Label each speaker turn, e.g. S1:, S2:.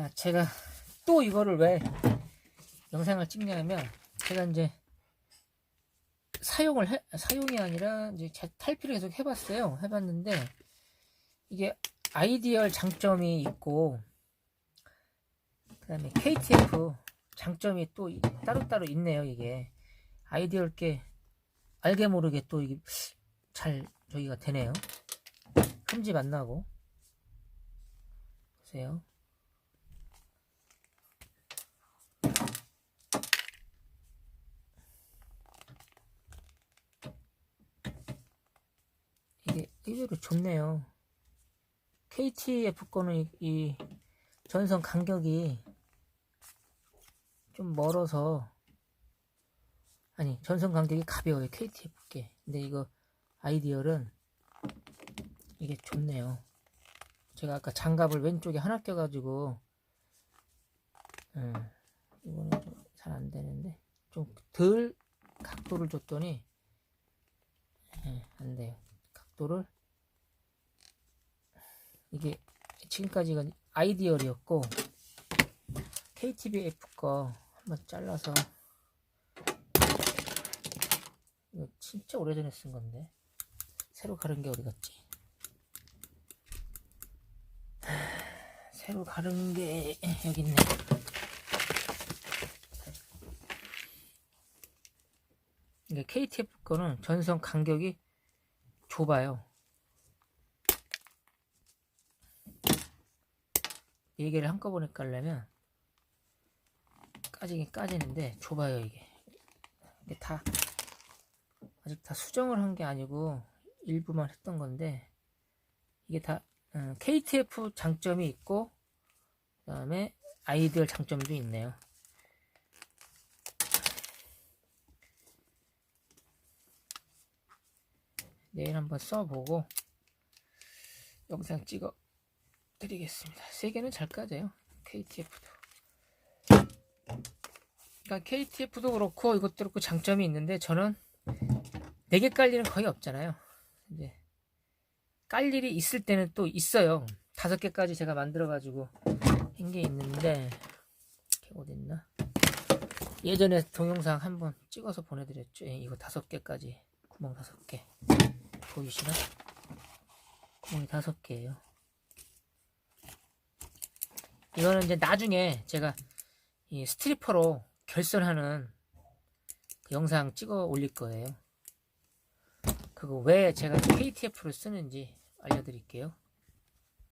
S1: 자, 제가 또 이거를 왜 영상을 찍냐면 제가 이제 사용을 해, 사용이 아니라 이제 자- 탈피를 계속 해봤어요. 해봤는데 이게 아이디얼 장점이 있고 그다음에 KTF 장점이 또 이- 따로따로 있네요. 이게 아이디얼 게 알게 모르게 또 이게 잘 저기가 되네요. 흠집 안 나고 보세요. 이게 의외로 좋네요. KTF 거는 이, 이 전선 간격이 좀 멀어서 아니 전선 간격이 가벼워요 KTF 게. 근데 이거 아이디얼은 이게 좋네요. 제가 아까 장갑을 왼쪽에 하나 껴가지고 음, 이거는 좀잘안 되는데 좀 덜 각도를 줬더니 예, 안 돼요. 각도를 이게 지금까지가 아이디얼이었고 KTBF 거 한번 잘라서 이거 진짜 오래전에 쓴 건데 새로 가른 게 어디 갔지? 하, 새로 가른 게 여기 있네. 이게 KTF 거는 전선 간격이 네 개를 한꺼번에 깔려면 까지긴 까지는데 좁아요 이게. 이게 다 아직 다 수정을 한 게 아니고 일부만 했던 건데 이게 다 음, KTF 장점이 있고 그 다음에 아이디얼 장점도 있네요. 내일 한번 써보고 영상 찍어 드리겠습니다. 세 개는 잘 까져요. KTF도. 그러니까 KTF도 그렇고 이것도 그렇고 장점이 있는데 저는 네개깔 일은 거의 없잖아요. 이제 깔 일이 있을 때는 또 있어요. 다섯 개까지 제가 만들어가지고 한 게 있는데 어딨나? 예전에 동영상 한번 찍어서 보내드렸죠. 예, 이거 다섯 개까지 구멍 다섯 개 보이시나? 구멍이 다섯 개예요. 이거는 이제 나중에 제가 이 스트리퍼로 결선하는 그 영상 찍어 올릴 거예요. 그거 왜 제가 KTF를 쓰는지 알려드릴게요.